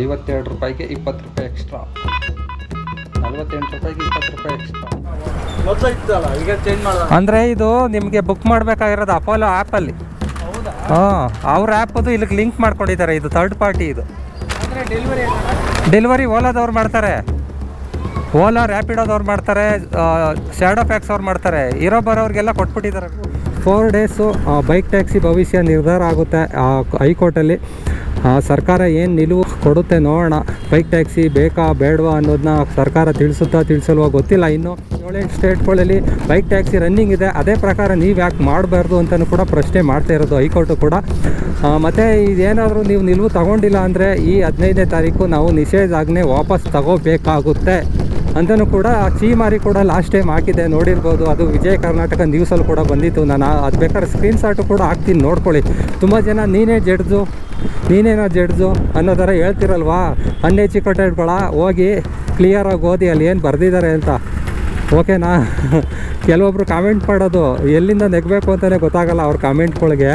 ಐವತ್ತೆರಡು ರೂಪಾಯಿಗೆ ಇಪ್ಪತ್ತು ರೂಪಾಯಿ ಎಕ್ಸ್ಟ್ರಾ ನಲ್ವತ್ತೆಂಟು ರೂಪಾಯಿಗೆ ಇಪ್ಪತ್ತು ರೂಪಾಯಿ ಎಕ್ಸ್ಟ್ರಾ ಮೊದಲು ಇತ್ತಲ್ಲ ಈಗ ಚೇಂಜ್ ಅಂದರೆ ಇದು ನಿಮಗೆ ಬುಕ್ ಮಾಡಬೇಕಾಗಿರೋದು ಅಪೋಲೋ ಆ್ಯಪಲ್ಲಿ ಹೌದಾ? ಹಾಂ ಅವ್ರ ಆ್ಯಪದು ಇಲ್ಲಿಗೆ ಲಿಂಕ್ ಮಾಡ್ಕೊಂಡಿದ್ದಾರೆ ಇದು ಥರ್ಡ್ ಪಾರ್ಟಿ ಇದು. ಅಂದರೆ ಡೆಲಿವರಿ ಡೆಲಿವರಿ ಓಲಾದವ್ರು ಮಾಡ್ತಾರೆ. ಓಲಾ ರ್ಯಾಪಿಡೋದವ್ರು ಮಾಡ್ತಾರೆ ಶ್ಯಾಡೋ ಫ್ಯಾಕ್ಸ್ ಅವ್ರು ಮಾಡ್ತಾರೆ. ಇರೋ ಬರೋರಿಗೆಲ್ಲ ಕೊಟ್ಬಿಟ್ಟಿದ್ದಾರೆ ಫೋರ್ ಡೇಸು ಬೈಕ್ ಟ್ಯಾಕ್ಸಿ ಭವಿಷ್ಯ ನಿರ್ಧಾರ ಆಗುತ್ತೆ ಹೈಕೋರ್ಟಲ್ಲಿ. ಸರ್ಕಾರ ಏನು ನಿಲುವು ಕೊಡುತ್ತೆ ನೋಡೋಣ. ಬೈಕ್ ಟ್ಯಾಕ್ಸಿ ಬೇಕಾ ಬೇಡವಾ ಅನ್ನೋದನ್ನ ಸರ್ಕಾರ ತಿಳಿಸುತ್ತಾ ತಿಳಿಸಲ್ವಾ ಗೊತ್ತಿಲ್ಲ. ಇನ್ನು ಏಳೆಂಟು ಸ್ಟೇಟ್ಗಳಲ್ಲಿ ಬೈಕ್ ಟ್ಯಾಕ್ಸಿ ರನ್ನಿಂಗ್ ಇದೆ. ಅದೇ ಪ್ರಕಾರ ನೀವು ಯಾಕೆ ಮಾಡಬಾರ್ದು ಅಂತಲೂ ಕೂಡ ಪ್ರಶ್ನೆ ಮಾಡ್ತಾ ಇರೋದು ಹೈಕೋರ್ಟು ಕೂಡ. ಮತ್ತು ಇದೇನಾದರೂ ನೀವು ನಿಲುವು ತಗೊಂಡಿಲ್ಲ ಅಂದರೆ ಈ ಹದಿನೈದನೇ ತಾರೀಕು ನಾವು ನಿಷೇಧಾಜ್ಞೆ ವಾಪಸ್ ತಗೋಬೇಕಾಗುತ್ತೆ ಅಂತಲೂ ಕೂಡ ಚೀಮಾರಿ ಕೂಡ ಲಾಸ್ಟ್ ಟೈಮ್ ಹಾಕಿದೆ. ನೋಡಿರ್ಬೋದು ಅದು ವಿಜಯ ಕರ್ನಾಟಕ ನ್ಯೂಸಲ್ಲಿ ಕೂಡ ಬಂದಿತ್ತು. ನಾನು ಅದು ಬೇಕಾದ್ರೆ ಸ್ಕ್ರೀನ್ಶಾಟು ಕೂಡ ಹಾಕ್ತೀನಿ. ನೋಡ್ಕೊಳ್ಳಿ. ತುಂಬ ಜನ ನೀನೇ ಜಡ್ಜು. ನೀನೇನೋ ಜಡ್ಜು ಅನ್ನೋ ಥರ ಹೇಳ್ತಿರಲ್ವಾ? ಅನ್ಎಜುಕೇಟೆಡ್ಗಳ ಹೋಗಿ ಕ್ಲಿಯರಾಗಿ ಓದಿ ಅಲ್ಲಿ ಏನು ಬರೆದಿದ್ದಾರೆ ಅಂತ. ಓಕೆನಾ? ಕೆಲವೊಬ್ರು ಕಾಮೆಂಟ್ ಮಾಡೋದು ಎಲ್ಲಿಂದ ನೆಗಬೇಕು ಅಂತಲೇ ಗೊತ್ತಾಗಲ್ಲ ಅವ್ರ ಕಾಮೆಂಟ್ಗಳಿಗೆ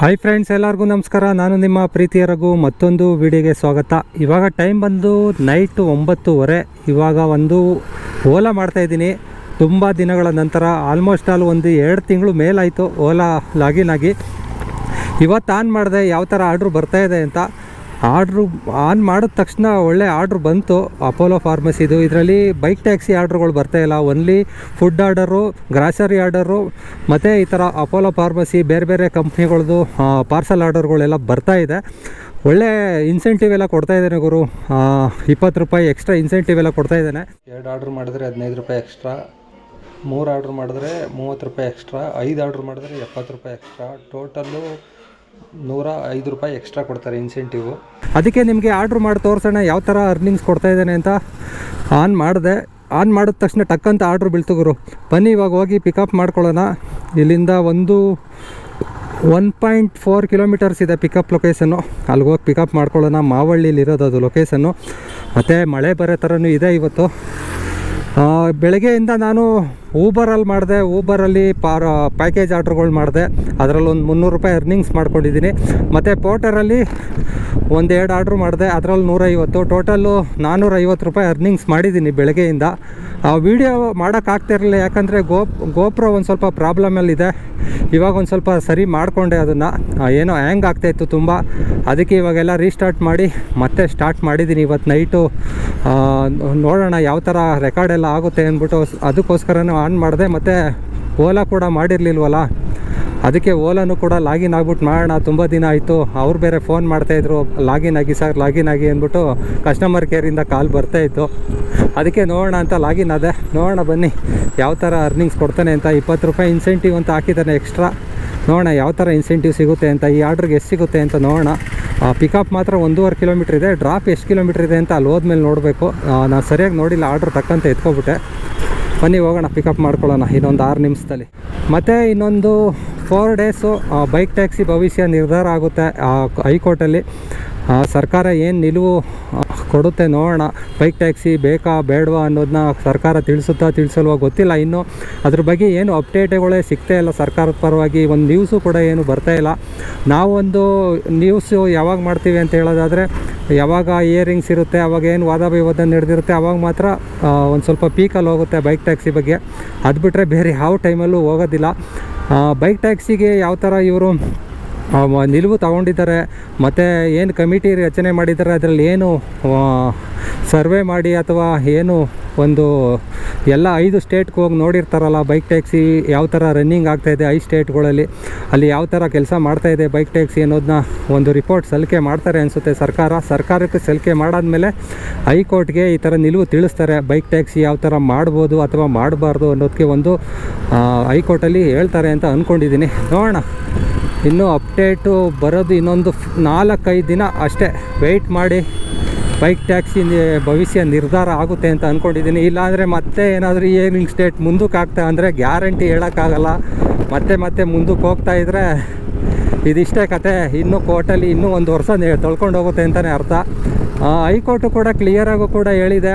ಹಾಯ್ ಫ್ರೆಂಡ್ಸ್ ಎಲ್ಲರಿಗೂ ನಮಸ್ಕಾರ. ನಾನು ನಿಮ್ಮ ಪ್ರೀತಿಯ ಮತ್ತೊಂದು ವಿಡಿಯೋಗೆ ಸ್ವಾಗತ. ಇವಾಗ ಟೈಮ್ ಬಂದು ನೈಟು ಒಂಬತ್ತುವರೆ. ಇವಾಗ ಒಂದು ಓಲಾ ಮಾಡ್ತಾಯಿದ್ದೀನಿ ತುಂಬ ದಿನಗಳ ನಂತರ ಆಲ್ಮೋಸ್ಟ್ ಆಲ್ ಒಂದು ಎರಡು ತಿಂಗಳು ಮೇಲಾಯಿತು ಓಲಾ ಲಾಗಿನ್ ಆಗಿ. ಇವತ್ತು ಆನ್ ಮಾಡಿದೆ, ಯಾವ ಥರ ಆರ್ಡ್ರು ಬರ್ತಾ ಇದೆ ಅಂತ. ಆರ್ಡ್ರು ಆನ್ ಮಾಡಿದ ತಕ್ಷಣ ಒಳ್ಳೆ ಆರ್ಡ್ರ್ ಬಂತು. ಅಪೋಲೋ ಫಾರ್ಮಸಿದು ಇದರಲ್ಲಿ ಬೈಕ್ ಟ್ಯಾಕ್ಸಿ ಆರ್ಡ್ರುಗಳು ಬರ್ತಾ ಇಲ್ಲ. Only food order grocery order ಮತ್ತು ಈ ಥರ ಅಪೋಲೋ ಫಾರ್ಮಸಿ ಬೇರೆ ಬೇರೆ ಕಂಪ್ನಿಗಳದ್ದು ಪಾರ್ಸಲ್ ಆರ್ಡರ್ಗಳೆಲ್ಲ ಬರ್ತಾ ಇದೆ. ಒಳ್ಳೆ ಇನ್ಸೆಂಟಿವ್ ಎಲ್ಲ ಕೊಡ್ತಾ ಇದ್ದಾನೆ ಗುರು. ಇಪ್ಪತ್ತು ರೂಪಾಯಿ ಎಕ್ಸ್ಟ್ರಾ ಇನ್ಸೆಂಟಿವ್ ಎಲ್ಲ ಕೊಡ್ತಾ ಇದ್ದಾನೆ. ಎರಡು ಆರ್ಡ್ರ್ ಮಾಡಿದ್ರೆ ಹದಿನೈದು ರೂಪಾಯಿ ಎಕ್ಸ್ಟ್ರಾ ಮೂರು ಆರ್ಡ್ರ್ ಮಾಡಿದ್ರೆ ಮೂವತ್ತು ರೂಪಾಯಿ ಎಕ್ಸ್ಟ್ರಾ ಐದು ಆರ್ಡ್ರ್ ಮಾಡಿದ್ರೆ ಎಪ್ಪತ್ತು ರೂಪಾಯಿ ಎಕ್ಸ್ಟ್ರಾ ಟೋಟಲ್ಲು ನೂರ ಐದು ರೂಪಾಯಿ ಎಕ್ಸ್ಟ್ರಾ ಕೊಡ್ತಾರೆ ಇನ್ಸೆಂಟಿವ್ ಅದಕ್ಕೆ ನಿಮಗೆ ಆರ್ಡ್ರ್ ಮಾಡಿ ತೋರಿಸೋಣ, ಯಾವ ಥರ ಅರ್ನಿಂಗ್ಸ್ ಕೊಡ್ತಾ ಇದ್ದಾನೆ ಅಂತ. ಆನ್ ಮಾಡಿದೆ ಆನ್ ಮಾಡಿದ ತಕ್ಷಣ ಟಕ್ಕಂತ ಆರ್ಡ್ರ್ ಬೀಳ್ತು ಗುರು ಬನ್ನಿ, ಇವಾಗ ಹೋಗಿ ಪಿಕಪ್ ಮಾಡ್ಕೊಳ್ಳೋಣ. ಇಲ್ಲಿಂದ ಒಂದು ಒನ್ ಪಾಯಿಂಟ್ ಫೋರ್ ಕಿಲೋಮೀಟರ್ಸ್ ಇದೆ ಪಿಕಪ್ ಲೊಕೇಶನ್ನು ಅಲ್ಲಿಗೆ ಹೋಗಿ ಪಿಕಪ್ ಮಾಡ್ಕೊಳ್ಳೋಣ. ಮಾವಳ್ಳಿಲಿ ಇರೋದು ಅದು ಲೊಕೇಶನ್ನು ಮತ್ತು ಮಳೆ ಬರೋ ಥರನೂ ಇದೆ ಇವತ್ತು. ಬೆಳಗ್ಗೆಯಿಂದ ನಾನು ಊಬರಲ್ಲಿ ಮಾಡಿದೆ ಊಬರಲ್ಲಿ ಪಾರ ಪ್ಯಾಕೇಜ್ ಆರ್ಡ್ರ್ಗಳು ಮಾಡಿದೆ. ಅದರಲ್ಲಿ ಒಂದು ಮುನ್ನೂರು ರೂಪಾಯಿ ಅರ್ನಿಂಗ್ಸ್ ಮಾಡ್ಕೊಂಡಿದ್ದೀನಿ. ಮತ್ತು ಪೋಟರಲ್ಲಿ ಒಂದು ಎರಡು ಆರ್ಡ್ರ್ ಮಾಡಿದೆ, ಅದರಲ್ಲಿ ನೂರೈವತ್ತು. ಟೋಟಲ್ಲು ನಾನ್ನೂರೈವತ್ತು ರೂಪಾಯಿ ಅರ್ನಿಂಗ್ಸ್ ಮಾಡಿದ್ದೀನಿ ಬೆಳಗ್ಗೆಯಿಂದ. ಆ ವಿಡಿಯೋ ಮಾಡೋಕ್ಕಾಗ್ತಿರಲಿಲ್ಲ ಯಾಕಂದರೆ ಗೋ ಗೋಪ್ರೋ ಒಂದು ಸ್ವಲ್ಪ ಪ್ರಾಬ್ಲಮಲ್ಲಿದೆ ಇವಾಗ ಒಂದು ಸ್ವಲ್ಪ ಸರಿ ಮಾಡಿಕೊಂಡೆ ಅದನ್ನು. ಏನೋ ಹ್ಯಾಂಗ್ ಆಗ್ತಾಯಿತ್ತು ತುಂಬ. ಅದಕ್ಕೆ ಇವಾಗೆಲ್ಲ ರೀಸ್ಟಾರ್ಟ್ ಮಾಡಿ ಮತ್ತೆ ಸ್ಟಾರ್ಟ್ ಮಾಡಿದ್ದೀನಿ ಇವತ್ತು ನೈಟು ನೋಡೋಣ ಯಾವ ಥರ ರೆಕಾರ್ಡ್ ಎಲ್ಲ ಆಗುತ್ತೆ ಅಂದ್ಬಿಟ್ಟು, ಅದಕ್ಕೋಸ್ಕರನೂ ಆನ್ ಮಾಡಿದೆ, ಮತ್ತು ಓಲಾ ಕೂಡ ಮಾಡಿರಲಿಲ್ವಲ್ಲ? ಅದಕ್ಕೆ ಓಲಾನು ಕೂಡ ಲಾಗಿನ್ ಆಗ್ಬಿಟ್ಟು ಮಾಡೋಣ, ತುಂಬ ದಿನ ಆಯಿತು. ಅವ್ರು ಬೇರೆ ಫೋನ್ ಮಾಡ್ತಾಯಿದ್ರು ಲಾಗಿನ್ ಆಗಿ ಸರ್, ಲಾಗಿನ್ ಆಗಿ ಅಂದ್ಬಿಟ್ಟು ಕಸ್ಟಮರ್ ಕೇರಿಂದ ಕಾಲ್ ಬರ್ತಾಯಿತ್ತು ಅದಕ್ಕೆ ನೋಡೋಣ ಅಂತ ಲಾಗಿನ್ ಅದೇ ನೋಡೋಣ ಬನ್ನಿ, ಯಾವ ಥರ ಅರ್ನಿಂಗ್ಸ್ ಕೊಡ್ತಾನೆ ಅಂತ. ಇಪ್ಪತ್ತು ರೂಪಾಯಿ ಇನ್ಸೆಂಟಿವ್ ಅಂತ ಹಾಕಿದ್ದಾನೆ ಎಕ್ಸ್ಟ್ರಾ ನೋಡೋಣ ಯಾವ ಥರ ಇನ್ಸೆಂಟಿವ್ ಸಿಗುತ್ತೆ ಅಂತ. ಈ ಆರ್ಡ್ರಿಗೆ ಎಷ್ಟು ಸಿಗುತ್ತೆ ಅಂತ ನೋಡೋಣ. ಪಿಕಪ್ ಮಾತ್ರ ಒಂದೂವರೆ ಕಿಲೋಮೀಟ್ರ್ ಇದೆ. ಡ್ರಾಪ್ ಎಷ್ಟು ಕಿಲೋಮೀಟ್ರ್ ಇದೆ ಅಂತ ಅಲ್ಲಿ ಹೋದ್ಮೇಲೆ ನೋಡಬೇಕು. ನಾನು ಸರಿಯಾಗಿ ನೋಡಿಲ್ಲ ಆರ್ಡ್ರ್ ತಕ್ಕಂತೆ ಎತ್ಕೊಬಿಟ್ಟೆ. ಬನ್ನಿ ಹೋಗೋಣ ಪಿಕಪ್ ಮಾಡ್ಕೊಳ್ಳೋಣ, ಇನ್ನೊಂದು ಆರು ನಿಮಿಷದಲ್ಲಿ. ಮತ್ತು ಇನ್ನೊಂದು ಫೋರ್ ಡೇಸು ಬೈಕ್ ಟ್ಯಾಕ್ಸಿ ಭವಿಷ್ಯ ನಿರ್ಧಾರ ಆಗುತ್ತೆ ಹೈಕೋರ್ಟಲ್ಲಿ. ಸರ್ಕಾರ ಏನು ನಿಲುವು ಕೊಡುತ್ತೆ ನೋಡೋಣ. ಬೈಕ್ ಟ್ಯಾಕ್ಸಿ ಬೇಕಾ, ಬೇಡವಾ ಅನ್ನೋದನ್ನ ಸರ್ಕಾರ ತಿಳಿಸುತ್ತಾ ತಿಳಿಸಲ್ವಾ ಗೊತ್ತಿಲ್ಲ ಇನ್ನು. ಅದ್ರ ಬಗ್ಗೆ ಏನು ಅಪ್ಡೇಟ್ಗಳೇ ಸಿಗ್ತಾ ಇಲ್ಲ ಸರ್ಕಾರದ ಪರವಾಗಿ. ಒಂದು ನ್ಯೂಸು ಕೂಡ ಏನು ಬರ್ತಾ ಇಲ್ಲ. ನಾವೊಂದು ನ್ಯೂಸು ಯಾವಾಗ ಮಾಡ್ತೀವಿ ಅಂತ ಹೇಳೋದಾದರೆ, ಯಾವಾಗ ಇಯರಿಂಗ್ಸ್ ಇರುತ್ತೆ, ಅವಾಗ ಏನು ವಾದ ವಿವಾದ ನಡೆದಿರುತ್ತೆ, ಅವಾಗ ಮಾತ್ರ ಒಂದು ಸ್ವಲ್ಪ ಪೀಕಲ್ಲಿ ಹೋಗುತ್ತೆ ಬೈಕ್ ಟ್ಯಾಕ್ಸಿ ಬಗ್ಗೆ. ಅದು ಬಿಟ್ಟರೆ ಬೇರೆ ಯಾವ ಟೈಮಲ್ಲೂ ಹೋಗೋದಿಲ್ಲ. ಬೈಕ್ ಟ್ಯಾಕ್ಸಿಗೆ ಯಾವ ಥರ ಇವರು ನಿಲುವು ತಗೊಂಡಿದ್ದಾರೆ. ಮತ್ತು ಏನು ಕಮಿಟಿ ರಚನೆ ಮಾಡಿದ್ದಾರೆ? ಅದರಲ್ಲಿ ಏನು ಸರ್ವೆ ಮಾಡಿ ಅಥವಾ ಏನು ಒಂದು ಎಲ್ಲ ಐದು ಸ್ಟೇಟ್ಗೆ ಹೋಗಿ ನೋಡಿರ್ತಾರಲ್ಲ, ಬೈಕ್ ಟ್ಯಾಕ್ಸಿ ಯಾವ ಥರ ರನ್ನಿಂಗ್ ಆಗ್ತಾಯಿದೆ ಐದು ಸ್ಟೇಟ್ಗಳಲ್ಲಿ, ಅಲ್ಲಿ ಯಾವ ಥರ ಕೆಲಸ ಮಾಡ್ತಾಯಿದೆ ಬೈಕ್ ಟ್ಯಾಕ್ಸಿ ಅನ್ನೋದನ್ನ ಒಂದು ರಿಪೋರ್ಟ್ ಸಲ್ಲಿಕೆ ಮಾಡ್ತಾರೆ ಅನಿಸುತ್ತೆ ಸರ್ಕಾರ. ಸರ್ಕಾರಕ್ಕೆ ಸಲ್ಲಿಕೆ ಮಾಡಾದಮೇಲೆ ಹೈಕೋರ್ಟ್ಗೆ ಈ ಥರ ನಿಲುವು ತಿಳಿಸ್ತಾರೆ, ಬೈಕ್ ಟ್ಯಾಕ್ಸಿ ಯಾವ ಥರ ಮಾಡ್ಬೋದು ಅಥವಾ ಮಾಡಬಾರ್ದು ಅನ್ನೋದಕ್ಕೆ ಒಂದು ಹೈಕೋರ್ಟಲ್ಲಿ ಹೇಳ್ತಾರೆ ಅಂತ ಅಂದ್ಕೊಂಡಿದ್ದೀನಿ ನೋಡೋಣ. ಇನ್ನೂ ಅಪ್ಡೇಟು ಬರೋದು ಇನ್ನೊಂದು ನಾಲ್ಕೈದು ದಿನ ಅಷ್ಟೇ. ವೆಯ್ಟ್ ಮಾಡಿ ಬೈಕ್ ಟ್ಯಾಕ್ಸಿ ಭವಿಷ್ಯ ನಿರ್ಧಾರ ಆಗುತ್ತೆ ಅಂತ ಅಂದ್ಕೊಂಡಿದ್ದೀನಿ ಇಲ್ಲಾಂದರೆ ಮತ್ತೆ ಏನಾದರೂ ಏನಿಂಗ್ ಸ್ಟೇಟ್ ಮುಂದಕ್ಕೆ ಆಗ್ತಾ ಅಂದರೆ ಗ್ಯಾರಂಟಿ ಹೇಳೋಕ್ಕಾಗಲ್ಲ. ಮತ್ತೆ ಮತ್ತೆ ಮುಂದಕ್ಕೆ ಹೋಗ್ತಾ ಇದ್ದರೆ ಇದಿಷ್ಟೇ ಕತೆ. ಇನ್ನೂ ಕೋರ್ಟಲ್ಲಿ ಇನ್ನೂ ಒಂದು ವರ್ಷ ತೊಳ್ಕೊಂಡು ಹೋಗುತ್ತೆ ಅಂತಲೇ ಅರ್ಥ. ಹೈಕೋರ್ಟು ಕೂಡ ಕ್ಲಿಯರಾಗೂ ಕೂಡ ಹೇಳಿದೆ.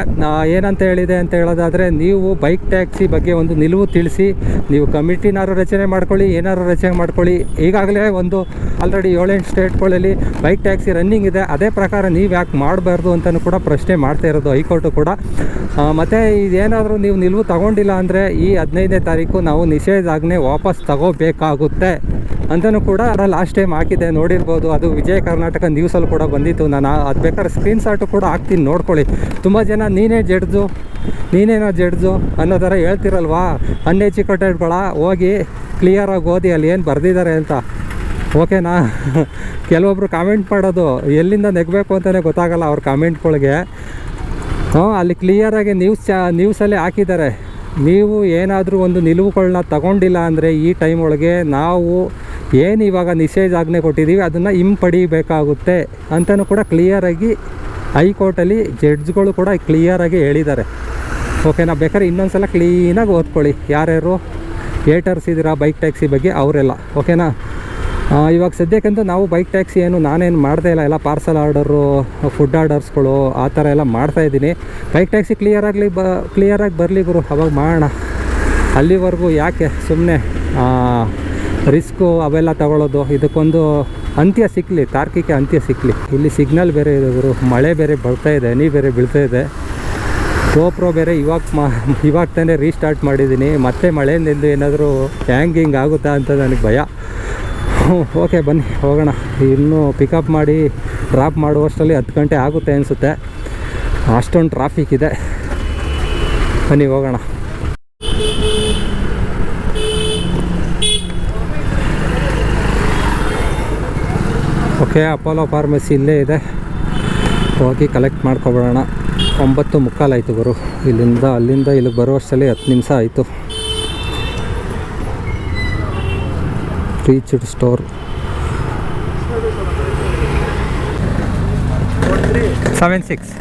ಏನಂತ ಹೇಳಿದೆ ಅಂತ ಹೇಳೋದಾದರೆ ನೀವು ಬೈಕ್ ಟ್ಯಾಕ್ಸಿ ಬಗ್ಗೆ ಒಂದು ನಿಲುವು ತಿಳಿಸಿ, ನೀವು ಕಮಿಟಿನಾರು ರಚನೆ ಮಾಡ್ಕೊಳ್ಳಿ, ಏನಾರು ರಚನೆ ಮಾಡ್ಕೊಳ್ಳಿ. ಈಗಾಗಲೇ ಒಂದು ಆಲ್ರೆಡಿ ಏಳೆಂಟು ಸ್ಟೇಟ್ಗಳಲ್ಲಿ ಬೈಕ್ ಟ್ಯಾಕ್ಸಿ ರನ್ನಿಂಗ್ ಇದೆ. ಅದೇ ಪ್ರಕಾರ ನೀವು ಯಾಕೆ ಮಾಡಬಾರ್ದು ಅಂತಲೂ ಕೂಡ ಪ್ರಶ್ನೆ ಮಾಡ್ತಾ ಇರೋದು ಹೈಕೋರ್ಟು ಕೂಡ. ಮತ್ತು ಇದೇನಾದರೂ ನೀವು ನಿಲುವು ತಗೊಂಡಿಲ್ಲ ಅಂದರೆ ಈ ಹದಿನೈದನೇ ತಾರೀಕು ನಾವು ನಿಷೇಧಾಜ್ಞೆ ವಾಪಸ್ ತಗೋಬೇಕಾಗುತ್ತೆ. ಅಂತಲೂ ಕೂಡ ಲಾಸ್ಟ್ ಟೈಮ್ ಹಾಕಿದೆ ನೋಡಿರ್ಬೋದು. ಅದು ವಿಜಯ ಕರ್ನಾಟಕ ನ್ಯೂಸಲ್ಲಿ ಕೂಡ ಬಂದಿತ್ತು. ನಾನು ಅದು ಬೇಕಾದ್ರೆ ಸ್ಕ್ರೀನ್ ಶಾಟು ಕೂಡ ಹಾಕ್ತೀನಿ, ನೋಡ್ಕೊಳ್ಳಿ. ತುಂಬ ಜನ, ನೀನೇ ಜಡ್ಜು ನೀನೇನೋ ಜಡ್ಜು ಅನ್ನೋ ಥರ ಹೇಳ್ತಿರಲ್ವಾ? ಅನ್ಎಜುಕೇಟೆಡ್ಗಳ ಹೋಗಿ ಕ್ಲಿಯರಾಗಿ ಓದಿ ಅಲ್ಲಿ ಏನು ಬರೆದಿದ್ದಾರೆ ಅಂತ. ಓಕೆನಾ? ಕೆಲವೊಬ್ರು ಕಾಮೆಂಟ್ ಮಾಡೋದು ಎಲ್ಲಿಂದ ನೆಗಬೇಕು ಅಂತಲೇ ಗೊತ್ತಾಗಲ್ಲ ಅವ್ರ ಕಾಮೆಂಟ್ಗಳಿಗೆ ಹ್ಞೂ ಅಲ್ಲಿ ಕ್ಲಿಯರಾಗಿ ನ್ಯೂಸ್ ಚಾ ನ್ಯೂಸಲ್ಲೇ ಹಾಕಿದ್ದಾರೆ. ನೀವು ಏನಾದರೂ ಒಂದು ನಿಲುವುಗಳನ್ನ ತಗೊಂಡಿಲ್ಲ ಅಂದರೆ ಈ ಟೈಮ್ ಒಳಗೆ ನಾವು ಏನು ಇವಾಗ ನಿಷೇಧಾಜ್ಞೆ ಕೊಟ್ಟಿದ್ದೀವಿ ಅದನ್ನು ಹಿಂಪಡಿಬೇಕಾಗುತ್ತೆ ಅಂತಲೂ ಕೂಡ ಕ್ಲಿಯರಾಗಿ ಹೈಕೋರ್ಟಲ್ಲಿ ಜಡ್ಜ್ಗಳು ಕೂಡ ಕ್ಲಿಯರಾಗಿ ಹೇಳಿದ್ದಾರೆ. ಓಕೆನಾ ಬೇಕಾದ್ರೆ ಇನ್ನೊಂದು ಸಲ ಕ್ಲೀನಾಗಿ ಓದ್ಕೊಳ್ಳಿ. ಯಾರ್ಯಾರು ಏಟರ್ಸ್ ಇದ್ದೀರಾ ಬೈಕ್ ಟ್ಯಾಕ್ಸಿ ಬಗ್ಗೆ, ಅವರೆಲ್ಲ. ಓಕೆನಾ ಇವಾಗ ಸದ್ಯಕ್ಕಂತ ನಾವು ಬೈಕ್ ಟ್ಯಾಕ್ಸಿ ಏನು ನಾನೇನು ಮಾಡ್ತಾ ಇಲ್ಲ. ಎಲ್ಲ ಪಾರ್ಸಲ್ ಆರ್ಡರು ಫುಡ್ ಆರ್ಡರ್ಸ್ಗಳು ಆ ಥರ ಎಲ್ಲ ಮಾಡ್ತಾ ಇದ್ದೀನಿ. ಬೈಕ್ ಟ್ಯಾಕ್ಸಿ ಕ್ಲಿಯರ್ ಆಗಲಿ ಬ ಕ್ಲಿಯರಾಗಿ ಬರಲಿ ಗುರು. ಅವಾಗ ಮಾಡೋಣ. ಅಲ್ಲಿವರೆಗೂ ಯಾಕೆ ಸುಮ್ಮನೆ ರಿಸ್ಕು ಅವೆಲ್ಲ ತಗೊಳ್ಳೋದು ಇದಕ್ಕೊಂದು ಅಂತ್ಯ ಸಿಕ್ಕಲಿ ತಾರ್ಕಿಕ ಅಂತ್ಯ ಸಿಕ್ಕಲಿ ಇಲ್ಲಿ ಸಿಗ್ನಲ್ ಬೇರೆ ಇದೆ ಗುರು. ಮಳೆ ಬೇರೆ ಬರ್ತಾ ಇದೆ, ಹನಿ ಬೇರೆ ಬೀಳ್ತಾ ಇದೆ. ಗೋಪ್ರೋ ಬೇರೆ ಇವಾಗ ಮಾ, ಇವಾಗ ತಾನೇ ರೀಸ್ಟಾರ್ಟ್ ಮಾಡಿದ್ದೀನಿ. ಮತ್ತೆ ಮಳೆಯಿಂದ ಏನಾದರೂ ಹ್ಯಾಂಗಿಂಗ್ ಆಗುತ್ತಾ ಅಂತ ನನಗೆ ಭಯ. ಓಕೆ ಬನ್ನಿ, ಹೋಗೋಣ. ಇನ್ನೂ ಪಿಕಪ್ ಮಾಡಿ ಡ್ರಾಪ್ ಮಾಡುವಷ್ಟರಲ್ಲಿ ಹತ್ತು ಗಂಟೆ ಆಗುತ್ತೆ ಅನಿಸುತ್ತೆ. ಅಷ್ಟೊಂದು ಟ್ರಾಫಿಕ್ ಇದೆ. ಬನ್ನಿ, ಹೋಗೋಣ. ಓಕೆ ಅಪೋಲೋ ಫಾರ್ಮಸಿ ಇಲ್ಲೇ ಇದೆ. ಹೋಗಿ ಕಲೆಕ್ಟ್ ಮಾಡ್ಕೊಬಿಡೋಣ. ಒಂಬತ್ತು ಮುಕ್ಕಾಲಾಯಿತು ಗುರು. ಇಲ್ಲಿಂದ, ಅಲ್ಲಿಂದ ಇಲ್ಲಿಗೆ ಬರುವಷ್ಟರಲ್ಲಿ ಹತ್ತು ನಿಮಿಷ ಆಯಿತು. Reached store. Seven six.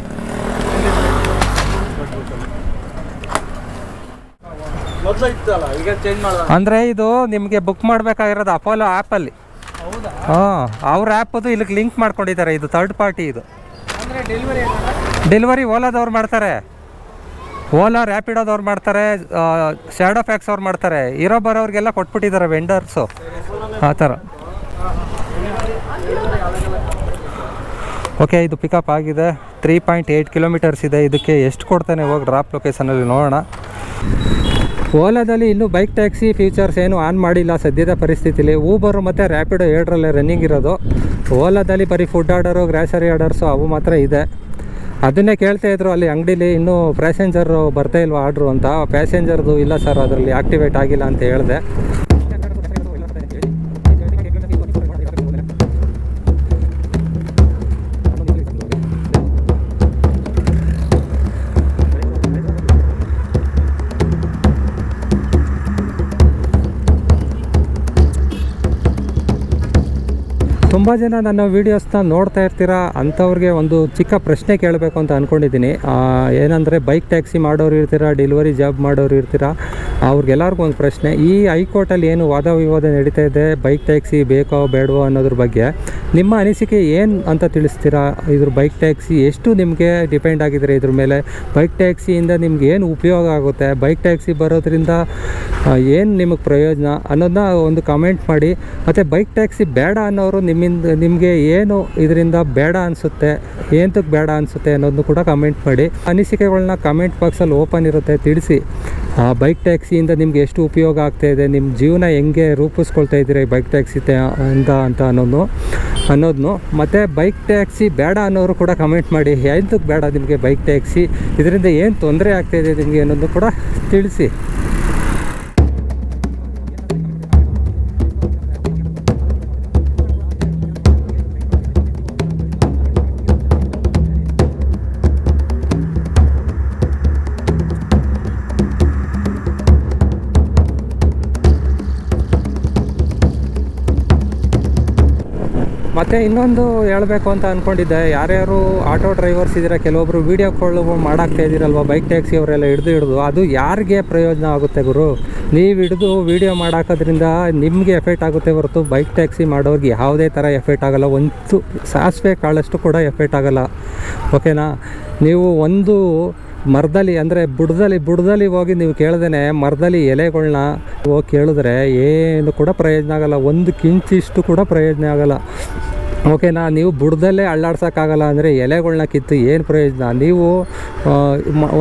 ಮೊದಲು ಇತ್ತಲ್ಲ ಈಗ ಚೇಂಜ್ ಮಾಡ್ದ? ಅಂದರೆ ಇದು ನಿಮಗೆ ಬುಕ್ ಮಾಡಬೇಕಾಗಿರೋದು ಅಪೋಲೋ ಆ್ಯಪಲ್ಲಿ ಹೌದಾ? ಹಾಂ ಆಪ್ ಅದು ಇಲ್ಲಿಗೆ ಲಿಂಕ್ ಮಾಡ್ಕೊಂಡಿದ್ದಾರೆ ಇದು ಥರ್ಡ್ ಪಾರ್ಟಿ ಇದು. ಅಂದ್ರೆ ಡೆಲಿವರಿ ಡೆಲಿವರಿ ಓಲಾದವ್ರು ಮಾಡ್ತಾರೆ. ಓಲಾ ರ್ಯಾಪಿಡೋದವ್ರು ಮಾಡ್ತಾರೆ ಶ್ಯಾಡೋ ಫ್ಯಾಕ್ಸ್ ಅವ್ರು ಮಾಡ್ತಾರೆ. ಇರೋ ಬರೋರಿಗೆಲ್ಲ ಕೊಟ್ಬಿಟ್ಟಿದ್ದಾರೆ ವೆಂಡರ್ಸು ಆ ಥರ. ಓಕೆ ಇದು ಪಿಕಪ್ ಆಗಿದೆ. ತ್ರೀ ಪಾಯಿಂಟ್ ಏಯ್ಟ್ ಕಿಲೋಮೀಟರ್ಸ್ ಇದೆ. ಇದಕ್ಕೆ ಎಷ್ಟು ಕೊಡ್ತಾನೆ ಹೋಗಿ ಡ್ರಾಪ್ ಲೊಕೇಶನಲ್ಲಿ ನೋಡೋಣ. ಓಲಾದಲ್ಲಿ ಇನ್ನೂ ಬೈಕ್ ಟ್ಯಾಕ್ಸಿ ಫೀಚರ್ಸ್ ಏನು ಆನ್ ಮಾಡಿಲ್ಲ ಸದ್ಯದ ಪರಿಸ್ಥಿತಿಲಿ. ಊಬರು ಮತ್ತು ರ್ಯಾಪಿಡೋ ಎರಡರಲ್ಲೇ ರನ್ನಿಂಗ್ ಇರೋದು. ಓಲಾದಲ್ಲಿ ಬರೀ ಫುಡ್ ಆರ್ಡರು ಗ್ರಾಸರಿ ಆರ್ಡರ್ಸು ಅವು ಮಾತ್ರ ಇದೆ. ಅದನ್ನೇ ಕೇಳ್ತಾ ಇದ್ರು, ಅಲ್ಲಿ ಅಂಗಡಿಲಿ ಇನ್ನೂ ಪ್ಯಾಸೆಂಜರು ಬರ್ತಾ ಇಲ್ವಾ ಆರ್ಡ್ರು ಅಂತ. ಪ್ಯಾಸೆಂಜರ್ದು ಇಲ್ಲ ಸರ್ ಅದರಲ್ಲಿ ಆಕ್ಟಿವೇಟ್ ಆಗಿಲ್ಲ ಅಂತ ಹೇಳಿದೆ. ತುಂಬ ಜನ ನನ್ನ ವೀಡಿಯೋಸ್ನ ನೋಡ್ತಾ ಇರ್ತೀರಾ ಅಂಥವ್ರಿಗೆ ಒಂದು ಚಿಕ್ಕ ಪ್ರಶ್ನೆ ಕೇಳಬೇಕು ಅಂತ ಅಂದ್ಕೊಂಡಿದ್ದೀನಿ ಏನಂದರೆ ಬೈಕ್ ಟ್ಯಾಕ್ಸಿ ಮಾಡೋರು ಇರ್ತೀರಾ ಡೆಲಿವರಿ ಜಾಬ್ ಮಾಡೋರು ಇರ್ತೀರಾ? ಅವ್ರಿಗೆಲ್ಲರಿಗೂ ಒಂದು ಪ್ರಶ್ನೆ. ಈ ಹೈಕೋರ್ಟಲ್ಲಿ ಏನು ವಾದ ವಿವಾದ ನಡೀತಾ ಇದೆ ಬೈಕ್ ಟ್ಯಾಕ್ಸಿ ಬೇಕೋ ಬೇಡವೋ ಅನ್ನೋದ್ರ ಬಗ್ಗೆ ನಿಮ್ಮ ಅನಿಸಿಕೆ ಏನು ಅಂತ ತಿಳಿಸ್ತೀರಾ? ಇದ್ರ ಬೈಕ್ ಟ್ಯಾಕ್ಸಿ ಎಷ್ಟು ನಿಮಗೆ ಡಿಪೆಂಡ್ ಆಗಿದ್ರೆ ಇದ್ರ ಮೇಲೆ? ಬೈಕ್ ಟ್ಯಾಕ್ಸಿಯಿಂದ ನಿಮ್ಗೆ ಏನು ಉಪಯೋಗ ಆಗುತ್ತೆ? ಬೈಕ್ ಟ್ಯಾಕ್ಸಿ ಬರೋದ್ರಿಂದ ಏನು ನಿಮಗೆ ಪ್ರಯೋಜನ ಅನ್ನೋದನ್ನ ಒಂದು ಕಮೆಂಟ್ ಮಾಡಿ. ಮತ್ತು ಬೈಕ್ ಟ್ಯಾಕ್ಸಿ ಬೇಡ ಅನ್ನೋರು ನಿಮ್ಮಿಂದ ನಿಮಗೆ ಏನು ಇದರಿಂದ ಬೇಡ ಅನಿಸುತ್ತೆ ಏನಕ್ಕೆ ಬೇಡ ಅನಿಸುತ್ತೆ ಅನ್ನೋದನ್ನು ಕೂಡ ಕಮೆಂಟ್ ಮಾಡಿ. ಅನಿಸಿಕೆಗಳನ್ನ ಕಮೆಂಟ್ ಬಾಕ್ಸಲ್ಲಿ ಓಪನ್ ಇರುತ್ತೆ, ತಿಳಿಸಿ. ಆ ಬೈಕ್ ಟ್ಯಾಕ್ಸಿಯಿಂದ ನಿಮ್ಗೆ ಎಷ್ಟು ಉಪಯೋಗ ಆಗ್ತಾ ಇದೆ ನಿಮ್ಮ ಜೀವನ ಹೆಂಗೆ ರೂಪಿಸ್ಕೊಳ್ತಾ ಇದ್ದೀರಿ ಬೈಕ್ ಟ್ಯಾಕ್ಸಿ ಅಂತ ಅಂತ ಅನ್ನೋದು ಅನ್ನೋದನ್ನು ಮತ್ತು ಬೈಕ್ ಟ್ಯಾಕ್ಸಿ ಬೇಡ ಅನ್ನೋರು ಕೂಡ ಕಮೆಂಟ್ ಮಾಡಿ ಎಂತಕ್ಕೆ ಬೇಡ ನಿಮಗೆ ಬೈಕ್ ಟ್ಯಾಕ್ಸಿ ಇದರಿಂದ ಏನು ತೊಂದರೆ ಆಗ್ತಾಯಿದೆ ನಿಮಗೆ ಅನ್ನೋದು ಕೂಡ ತಿಳಿಸಿ. ಮತ್ತು ಇನ್ನೊಂದು ಹೇಳಬೇಕು ಅಂತ ಅಂದ್ಕೊಂಡಿದ್ದೆ ಯಾರ್ಯಾರು ಆಟೋ ಡ್ರೈವರ್ಸ್ ಇದ್ದೀರಾ ಕೆಲವೊಬ್ಬರು ವೀಡಿಯೋ ಕಾಲು ಮಾಡಾಕ್ತಾ ಇದ್ದೀರಲ್ವ ಬೈಕ್ ಟ್ಯಾಕ್ಸಿ ಅವರೆಲ್ಲ ಹಿಡ್ದು ಹಿಡಿದು, ಅದು ಯಾರಿಗೆ ಪ್ರಯೋಜನ ಆಗುತ್ತೆ ಗುರು? ನೀವು ಹಿಡಿದು ವೀಡಿಯೋ ಮಾಡಾಕೋದ್ರಿಂದ ನಿಮಗೆ ಎಫೆಕ್ಟ್ ಆಗುತ್ತೆ ಹೊರತು ಬೈಕ್ ಟ್ಯಾಕ್ಸಿ ಮಾಡೋರಿಗೆ ಯಾವುದೇ ಥರ ಎಫೆಕ್ಟ್ ಆಗಲ್ಲ. ಒಂದು ಸಾಸಿವೆ ಕಾಳಷ್ಟು ಕೂಡ ಎಫೆಕ್ಟ್ ಆಗೋಲ್ಲ. ಓಕೆನಾ ನೀವು ಒಂದು ಮರದಲ್ಲಿ ಅಂದರೆ ಬುಡದಲ್ಲಿ ಬುಡದಲ್ಲಿ ಹೋಗಿ ನೀವು ಕೇಳ್ದೇ ಮರದಲ್ಲಿ ಎಲೆಗಳನ್ನ ಹೋಗಿ ಕೇಳಿದ್ರೆ ಏನು ಕೂಡ ಪ್ರಯೋಜನ ಆಗೋಲ್ಲ. ಒಂದು ಕಿಂಚಿಷ್ಟು ಕೂಡ ಪ್ರಯೋಜನ ಆಗಲ್ಲ. ಓಕೆನಾ ನೀವು ಬುಡದಲ್ಲೇ ಅಳ್ಳಾಡ್ಸೋಕ್ಕಾಗಲ್ಲ ಅಂದರೆ ಎಲೆಗಳ್ನ ಕಿತ್ತು ಏನು ಪ್ರಯೋಜನ? ನೀವು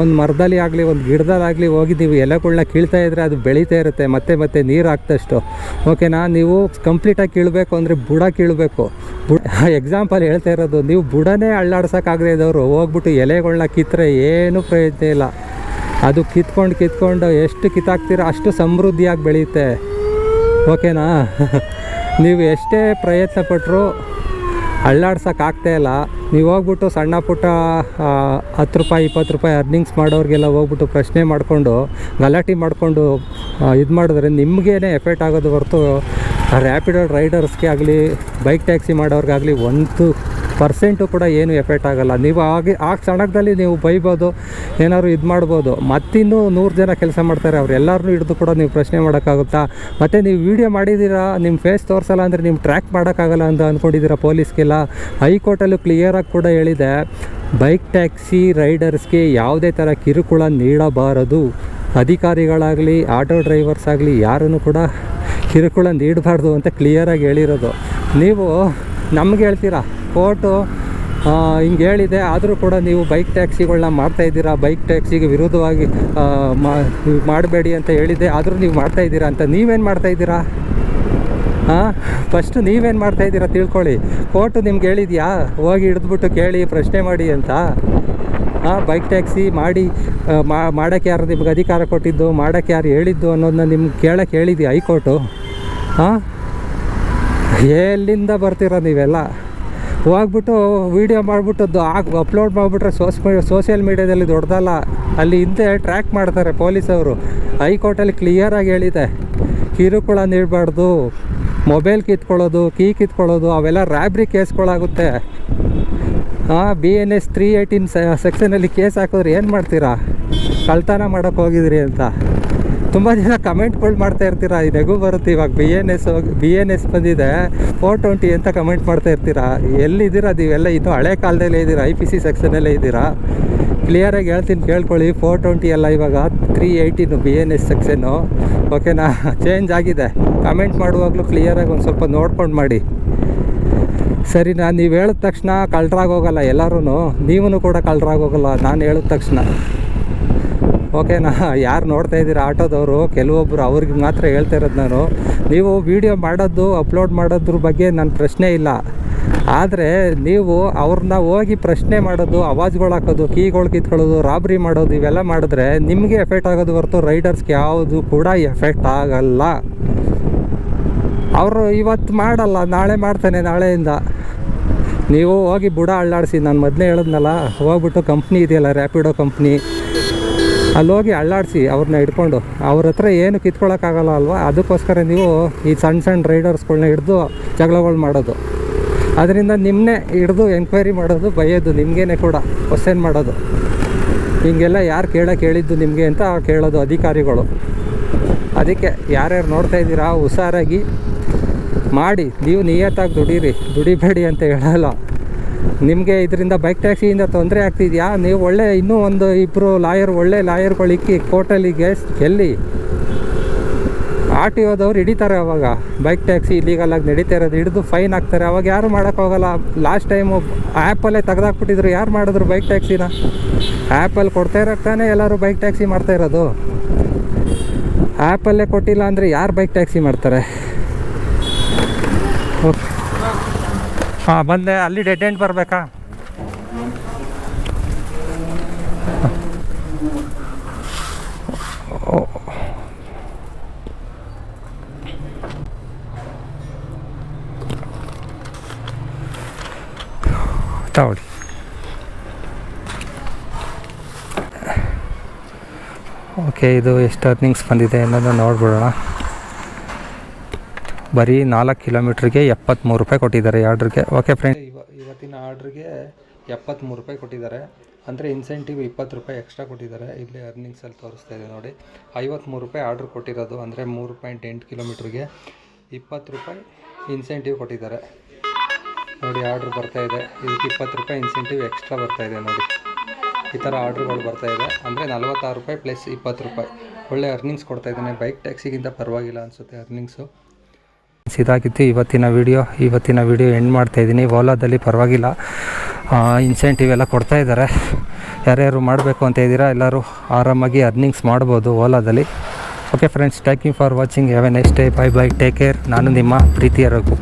ಒಂದು ಮರದಲ್ಲಿ ಆಗಲಿ, ಒಂದು ಗಿಡದಲ್ಲಾಗಲಿ ಹೋಗಿ ನೀವು ಎಲೆಗಳ್ನ ಕೀಳ್ತಾ ಇದ್ದರೆ ಅದು ಬೆಳೀತಾ ಇರುತ್ತೆ, ಮತ್ತೆ ಮತ್ತೆ ನೀರು ಹಾಕ್ತಷ್ಟು ಓಕೆನಾ ನೀವು ಕಂಪ್ಲೀಟಾಗಿ ಕೀಳಬೇಕು ಅಂದರೆ ಬುಡ ಕೀಳಬೇಕು. ಬುಡ ಎಕ್ಸಾಂಪಲ್ ಹೇಳ್ತಾ ಇರೋದು, ನೀವು ಬುಡನೇ ಅಳ್ಳಾಡ್ಸೋಕ್ಕಾಗದೇ ಇದ್ದವರು ಹೋಗ್ಬಿಟ್ಟು ಎಲೆಗಳ್ನ ಕಿತ್ತರೆ ಏನೂ ಪ್ರಯೋಜನ ಇಲ್ಲ. ಅದು ಕಿತ್ಕೊಂಡು ಕಿತ್ಕೊಂಡು ಎಷ್ಟು ಕಿತ್ತಾಕ್ತೀರೋ ಅಷ್ಟು ಸಮೃದ್ಧಿಯಾಗಿ ಬೆಳೆಯುತ್ತೆ ಓಕೆನಾ? ನೀವು ಎಷ್ಟೇ ಪ್ರಯತ್ನ ಪಟ್ಟರು ಅಳ್ಳಾಡ್ಸೋಕ್ಕಾಗ್ತಾ ಇಲ್ಲ. ನೀವು ಹೋಗ್ಬಿಟ್ಟು ಸಣ್ಣ ಪುಟ್ಟ ಹತ್ತು ರೂಪಾಯಿ, ಇಪ್ಪತ್ತು ರೂಪಾಯಿ ಅರ್ನಿಂಗ್ಸ್ ಮಾಡೋರಿಗೆಲ್ಲ ಹೋಗ್ಬಿಟ್ಟು ಪ್ರಶ್ನೆ ಮಾಡಿಕೊಂಡು, ಗಲಾಟೆ ಮಾಡಿಕೊಂಡು ಇದು ಮಾಡಿದ್ರೆ ನಿಮಗೇನೆ ಎಫೆಕ್ಟ್ ಆಗೋದು ಹೊರತು ರ್ಯಾಪಿಡೋ ರೈಡರ್ಸ್ಗೆ ಆಗಲಿ ಬೈಕ್ ಟ್ಯಾಕ್ಸಿ ಮಾಡೋರಿಗಾಗಲಿ ಒಂದು ಪರ್ಸೆಂಟು ಕೂಡ ಏನು ಎಫೆಕ್ಟ್ ಆಗಲ್ಲ. ನೀವು ಆಗಿ, ಆ ಕ್ಷಣದಲ್ಲಿ ನೀವು ಬೈಬೋದು, ಏನಾದ್ರು ಇದು ಮಾಡ್ಬೋದು, ಮತ್ತಿನ್ನೂ ನೂರು ಜನ ಕೆಲಸ ಮಾಡ್ತಾರೆ ಅವರೆಲ್ಲರನ್ನೂ ಹಿಡಿದು ಕೂಡ ನೀವು ಪ್ರಶ್ನೆ ಮಾಡೋಕ್ಕಾಗುತ್ತಾ? ಮತ್ತು ನೀವು ವೀಡಿಯೋ ಮಾಡಿದ್ದೀರಾ ನಿಮ್ಮ ಫೇಸ್ ತೋರಿಸಲ್ಲ ಅಂದರೆ ನೀವು ಟ್ರ್ಯಾಕ್ ಮಾಡೋಕ್ಕಾಗಲ್ಲ ಅಂತ ಅಂದ್ಕೊಂಡಿದ್ದೀರಾ ಪೊಲೀಸ್ಗೆಲ್ಲ? ಹೈಕೋರ್ಟಲ್ಲೂ ಕ್ಲಿಯರಾಗಿ ಕೂಡ ಹೇಳಿದೆ, ಬೈಕ್ ಟ್ಯಾಕ್ಸಿ ರೈಡರ್ಸ್ಗೆ ಯಾವುದೇ ಥರ ಕಿರುಕುಳ ನೀಡಬಾರದು. ಅಧಿಕಾರಿಗಳಾಗಲಿ, ಆಟೋ ಡ್ರೈವರ್ಸ್ ಆಗಲಿ, ಯಾರನ್ನು ಕೂಡ ಕಿರುಕುಳ ನೀಡಬಾರ್ದು ಅಂತ ಕ್ಲಿಯರಾಗಿ ಹೇಳಿರೋದು. ನೀವು ನಮ್ಗೆ ಹೇಳ್ತೀರಾ? ಕೋರ್ಟು ಹಿಂಗೆ ಹೇಳಿದೆ, ಆದರೂ ಕೂಡ ನೀವು ಬೈಕ್ ಟ್ಯಾಕ್ಸಿಗಳನ್ನ ಮಾಡ್ತಾ ಇದ್ದೀರಾ? ಬೈಕ್ ಟ್ಯಾಕ್ಸಿಗೆ ನೀವು ಮಾಡಬೇಡಿ ಅಂತ ಹೇಳಿದೆ, ಆದರೂ ನೀವು ಮಾಡ್ತಾ ಇದ್ದೀರಾ ಅಂತ. ನೀವೇನು ಮಾಡ್ತಾ ಇದ್ದೀರಾ? ಹಾಂ ಫಸ್ಟು ನೀವೇನು ಮಾಡ್ತಾ ಇದ್ದೀರಾ ತಿಳ್ಕೊಳ್ಳಿ. ಕೋರ್ಟು ನಿಮ್ಗೆ ಹೇಳಿದ್ಯಾ? ಹೋಗಿ ಹಿಡಿದ್ಬಿಟ್ಟು ಕೇಳಿ, ಪ್ರಶ್ನೆ ಮಾಡಿ ಅಂತ. ಹಾಂ ಬೈಕ್ ಟ್ಯಾಕ್ಸಿ ಮಾಡಿ ಮಾಡೋಕ್ಕೆ ಯಾರು ನಿಮ್ಗೆ ಅಧಿಕಾರ ಕೊಟ್ಟಿದ್ದು, ಮಾಡೋಕ್ಕೆ ಯಾರು ಹೇಳಿದ್ದು ಅನ್ನೋದನ್ನ ನಿಮ್ಗೆ ಕೇಳಕ್ಕೆ ಹೇಳಿದ್ಯಾ ಹೈಕೋರ್ಟು? ಹಾಂ ಎಲ್ಲಿಂದ ಬರ್ತೀರ ನೀವೆಲ್ಲ? ಹೋಗ್ಬಿಟ್ಟು ವೀಡಿಯೋ ಮಾಡಿಬಿಟ್ಟು ಆಗ ಅಪ್ಲೋಡ್ ಮಾಡಿಬಿಟ್ರೆ ಸೋಸ್ ಸೋಷಿಯಲ್ ಮೀಡ್ಯಾದಲ್ಲಿ ದೊಡ್ಡದಲ್ಲ. ಅಲ್ಲಿ ಹಿಂದೆ ಟ್ರ್ಯಾಕ್ ಮಾಡ್ತಾರೆ ಪೊಲೀಸವರು. ಹೈಕೋರ್ಟಲ್ಲಿ ಕ್ಲಿಯರಾಗಿ ಹೇಳಿದೆ. ಕಿರುಕುಳ ನೀಡಬಾರ್ದು ಮೊಬೈಲ್ ಕಿತ್ಕೊಳ್ಳೋದು ಕೀ ಕಿತ್ಕೊಳ್ಳೋದು, ಅವೆಲ್ಲ ರ್ಯಾಬ್ರಿ ಕೇಸ್ಗಳಾಗುತ್ತೆ. ಹಾಂ B N S three eighteen ಸೆಕ್ಷನಲ್ಲಿ ಕೇಸ್ ಹಾಕಿದ್ರೆ ಏನು ಮಾಡ್ತೀರಾ? ಕಳ್ತನ ಮಾಡೋಕ್ಕೆ ಹೋಗಿದ್ರಿ ಅಂತ. ತುಂಬ ಜನ ಕಮೆಂಟ್ಗಳು ಮಾಡ್ತಾ ಇರ್ತೀರಾ? ನಗು ಬರುತ್ತೆ, ಇವಾಗ B N S B N S ಬಂದಿದೆ ಫೋರ್ ಟ್ವೆಂಟಿ ಅಂತ ಕಮೆಂಟ್ ಮಾಡ್ತಾ ಇರ್ತೀರಾ? ಎಲ್ಲಿದ್ದೀರಾ ನೀವೆಲ್ಲ? ಇದು ಹಳೆ ಕಾಲದಲ್ಲೇ ಇದ್ದೀರಾ? ಐ ಪಿ ಸಿ ಸೆಕ್ಷನಲ್ಲೇ ಇದ್ದೀರಾ? ಕ್ಲಿಯರಾಗಿ ಹೇಳ್ತೀನಿ, ಕೇಳ್ಕೊಳ್ಳಿ. ಫೋರ್ ಟ್ವೆಂಟಿ ಎಲ್ಲ ಇವಾಗ three eighteen B N S section ಓಕೆನಾ ಚೇಂಜ್ ಆಗಿದೆ. ಕಮೆಂಟ್ ಮಾಡುವಾಗಲೂ ಕ್ಲಿಯರಾಗಿ ಒಂದು ಸ್ವಲ್ಪ ನೋಡ್ಕೊಂಡು ಮಾಡಿ. ಸರಿನಾ? ನೀವು ಹೇಳಿದ ತಕ್ಷಣ ಕಳ್ರಾಗೋಗಲ್ಲ ಎಲ್ಲರೂ ನೀವೂ ಕೂಡ ಕಳ್ರಾಗೋಗಲ್ಲ ನಾನು ಹೇಳಿದ ತಕ್ಷಣ. ಓಕೆನಾ ಯಾರು ನೋಡ್ತಾ ಇದ್ದೀರಾ ಆಟೋದವರು? ಕೆಲವೊಬ್ಬರು ಅವ್ರಿಗೆ ಮಾತ್ರ ಹೇಳ್ತಾ ಇರೋದು ನಾನು. ನೀವು ವೀಡಿಯೋ ಮಾಡೋದು ಅಪ್ಲೋಡ್ ಮಾಡೋದ್ರ ಬಗ್ಗೆ ನನ್ನ ಪ್ರಶ್ನೆ ಇಲ್ಲ. ಆದರೆ ನೀವು ಅವ್ರನ್ನ ಹೋಗಿ ಪ್ರಶ್ನೆ ಮಾಡೋದು ಅವಾಜ್ಗಳು ಹಾಕೋದು, ಕೀಗಳು ಕಿತ್ಕೊಳ್ಳೋದು, ರಾಬ್ರಿ ಮಾಡೋದು, ಇವೆಲ್ಲ ಮಾಡಿದ್ರೆ ನಿಮಗೆ ಎಫೆಕ್ಟ್ ಆಗೋದು ಹೊರತು ರೈಡರ್ಸ್ಗೆ ಯಾವುದು ಕೂಡ ಎಫೆಕ್ಟ್ ಆಗಲ್ಲ. ಅವರು ಇವತ್ತು ಮಾಡಲ್ಲ, ನಾಳೆ ಮಾಡ್ತಾನೆ ನಾಳೆಯಿಂದ. ನೀವು ಹೋಗಿ ಬುಡ ಅಳ್ಳಾಡಿಸಿ, ನಾನು ಮೊದಲೇ ಹೇಳಿದ್ನಲ್ಲ, ಹೋಗ್ಬಿಟ್ಟು ಕಂಪ್ನಿ ಇದೆಯಲ್ಲ ರ್ಯಾಪಿಡೋ ಕಂಪ್ನಿ ಅಲ್ಲಿ ಹೋಗಿ ಅಳ್ಳಾಡಿಸಿ ಅವ್ರನ್ನ ಹಿಡ್ಕೊಂಡು. ಅವ್ರ ಹತ್ರ ಏನು ಕಿತ್ಕೊಳ್ಳೋಕ್ಕಾಗಲ್ಲ ಅಲ್ವಾ? ಅದಕ್ಕೋಸ್ಕರ ನೀವು ಈ ಸಣ್ಣ ಸಣ್ಣ ರೈಡರ್ಸ್ಗಳನ್ನ ಹಿಡ್ದು ಜಗಳಗಳು ಮಾಡೋದು. ಅದರಿಂದ ನಿಮ್ಮನ್ನೇ ಹಿಡ್ದು ಎಂಕ್ವೈರಿ ಮಾಡೋದು ಬೈಯೋದು ನಿಮಗೇನೆ ಕೂಡ ಕ್ವಶನ್ ಮಾಡೋದು. ಹಿಂಗೆಲ್ಲ ಯಾರು ಕೇಳೋಕೆ ಹೇಳಿದ್ದು ನಿಮಗೆ ಅಂತ ಕೇಳೋದು ಅಧಿಕಾರಿಗಳು. ಅದಕ್ಕೆ ಯಾರ್ಯಾರು ನೋಡ್ತಾ ಇದ್ದೀರಾ, ಹುಷಾರಾಗಿ ಮಾಡಿ. ನೀವು ನಿಯತ್ತಾಗಿ ದುಡೀರಿ. ದುಡಿಬೇಡಿ ಅಂತ ಹೇಳಲ್ಲ. ನಿಮಗೆ ಇದರಿಂದ ಬೈಕ್ ಟ್ಯಾಕ್ಸಿಯಿಂದ ತೊಂದರೆ ಆಗ್ತಿದೆಯಾ? ನೀವು ಒಳ್ಳೆ ಇನ್ನೂ ಒಂದು ಇಬ್ಬರು ಲಾಯರ್ ಒಳ್ಳೆ ಲಾಯರ್ಗಳು ಇಕ್ಕಿ ಕೋರ್ಟಲ್ಲಿ ಗೆಸ್ ಗೆಲ್ಲಿ ಆರ್ ಟಿ ಓದವ್ರು ಹಿಡಿತಾರೆ ಅವಾಗ. ಬೈಕ್ ಟ್ಯಾಕ್ಸಿ ಇಲ್ಲೀಗಲಾಗಿ ನಡೀತಾ ಇರೋದು. ಹಿಡಿದು ಫೈನ್ ಹಾಕ್ತಾರೆ ಅವಾಗ ಯಾರು ಮಾಡೋಕ್ಕಾಗಲ್ಲ ಲಾಸ್ಟ್ ಟೈಮು ಆ್ಯಪಲ್ಲೇ ತೆಗೆದಾಕ್ಬಿಟ್ಟಿದ್ರು. ಯಾರು ಮಾಡಿದ್ರು ಬೈಕ್ ಟ್ಯಾಕ್ಸಿನ ಆ್ಯಪಲ್ಲಿ ಕೊಡ್ತಾ ಇರೋಕ್ತಾನೆ ಎಲ್ಲರೂ ಬೈಕ್ ಟ್ಯಾಕ್ಸಿ ಮಾಡ್ತಾ ಇರೋದು. ಆ್ಯಪಲ್ಲೇ ಕೊಟ್ಟಿಲ್ಲ ಅಂದರೆ ಯಾರು ಬೈಕ್ ಟ್ಯಾಕ್ಸಿ ಮಾಡ್ತಾರೆ? ಓಕೆ. ಹಾಂ ಬಂದೆ. ಅಲ್ಲಿ ಡೆಡ್ ಎಂಡ್ ಬರಬೇಕಾ? ತಗೊಳ್ಳಿ ಓಕೆ ಇದು ಎಷ್ಟು ಅರ್ನಿಂಗ್ಸ್ ಬಂದಿದೆ ಅನ್ನೋದನ್ನ ನೋಡ್ಬಿಡೋಣ. ಬರೀ ನಾಲ್ಕು ಕಿಲೋಮೀಟ್ರಿಗೆ ಎಪ್ಪತ್ತ್ಮೂರು ರೂಪಾಯಿ ಕೊಟ್ಟಿದ್ದಾರೆ ಈ ಆರ್ಡ್ರಿಗೆ. ಓಕೆ ಫ್ರೆಂಡ್ ಇವತ್ತಿನ ಆರ್ಡ್ರಿಗೆ ಎಪ್ಪತ್ತ್ಮೂರು ರೂಪಾಯಿ ಕೊಟ್ಟಿದ್ದಾರೆ. ಅಂದರೆ ಇನ್ಸೆಂಟಿವ್ ಇಪ್ಪತ್ತು ರೂಪಾಯಿ ಎಕ್ಸ್ಟ್ರಾ ಕೊಟ್ಟಿದ್ದಾರೆ. ಇಲ್ಲಿ ಅರ್ನಿಂಗ್ಸಲ್ಲಿ ತೋರಿಸ್ತಾ ಇದೆ ನೋಡಿ. ಐವತ್ತ್ಮೂರು ರೂಪಾಯಿ ಆರ್ಡ್ರ್ ಕೊಟ್ಟಿರೋದು. ಅಂದರೆ ಮೂರು ಪಾಯಿಂಟ್ ಎಂಟು ಕಿಲೋಮೀಟ್ರಿಗೆ ಇಪ್ಪತ್ತು ರೂಪಾಯಿ ಇನ್ಸೆಂಟಿವ್ ಕೊಟ್ಟಿದ್ದಾರೆ. ನೋಡಿ, ಆರ್ಡ್ರ್ ಬರ್ತಾ ಇದೆ. ಇದಕ್ಕೆ ಇಪ್ಪತ್ತು ರೂಪಾಯಿ ಇನ್ಸೆಂಟಿವ್ ಎಕ್ಸ್ಟ್ರಾ ಬರ್ತಾ ಇದೆ ನೋಡಿ. ಈ ಥರ ಆರ್ಡ್ರ್ಗಳು ಬರ್ತಾ ಇದೆ. ಅಂದರೆ ನಲವತ್ತಾರು ರೂಪಾಯಿ ಪ್ಲಸ್ ಇಪ್ಪತ್ತು ರೂಪಾಯಿ. ಒಳ್ಳೆ ಅರ್ನಿಂಗ್ಸ್ ಕೊಡ್ತಾ ಇದ್ದಾನೆ. ಬೈಕ್ ಟ್ಯಾಕ್ಸಿಗಿಂತ ಪರವಾಗಿಲ್ಲ ಅನಿಸುತ್ತೆ ಅರ್ನಿಂಗ್ಸು ಇದಾಗಿತ್ತು ಇವತ್ತಿನ ವಿಡಿಯೋ ಇವತ್ತಿನ ವಿಡಿಯೋ ಎಂಡ್ ಮಾಡ್ತಾ ಇದ್ದೀನಿ. ಓಲಾದಲ್ಲಿ ಪರವಾಗಿಲ್ಲ. ಇನ್ಸೆಂಟಿವ್ ಎಲ್ಲ ಕೊಡ್ತಾ ಇದ್ದಾರೆ. ಯಾರ್ಯಾರು ಮಾಡಬೇಕು ಅಂತ ಇದ್ದೀರಾ, ಎಲ್ಲರೂ ಆರಾಮಾಗಿ ಅರ್ನಿಂಗ್ಸ್ ಮಾಡ್ಬೋದು ಓಲಾದಲ್ಲಿ okay friends thank you for watching have a next day bye bye take care ನಾನು ನಿಮ್ಮ ಪ್ರೀತಿಯ ರಘು.